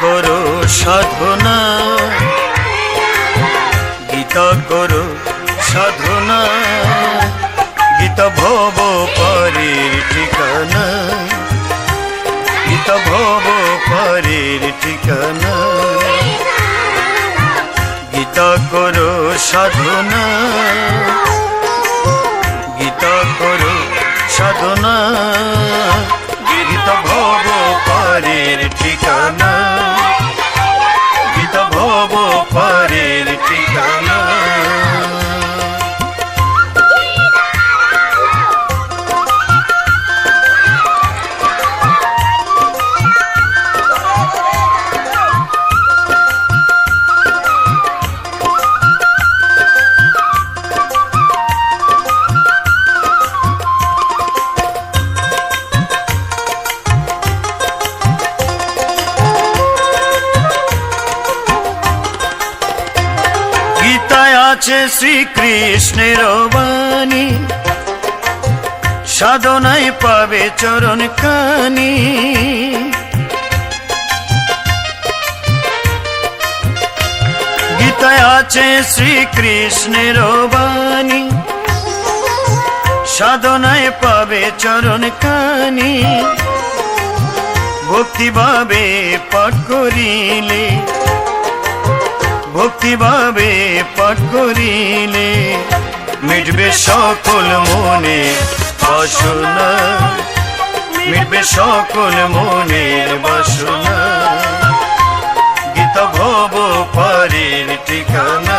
করো সাধনা। গীতা করো সাধনা। গীতা ভব পারের ঠিকানা। গীতা ভব পারের ঠিকানা। গীতা করো সাধনা। গীতায় আছে শ্রীকৃষ্ণের বাণী। সাধনায় পাবে চরণ কানি গীতায় আছে শ্রীকৃষ্ণের বাণী। সাধনায় পাবে চরণ কানি ভক্তিভাবে পাঠ করিলে ভক্তিভাবে পাঠ করিলে মিটবে সকল মনে বাসনা। মিটবে সকল মনের বাসনা। গীতা ভব পারের ঠিকানা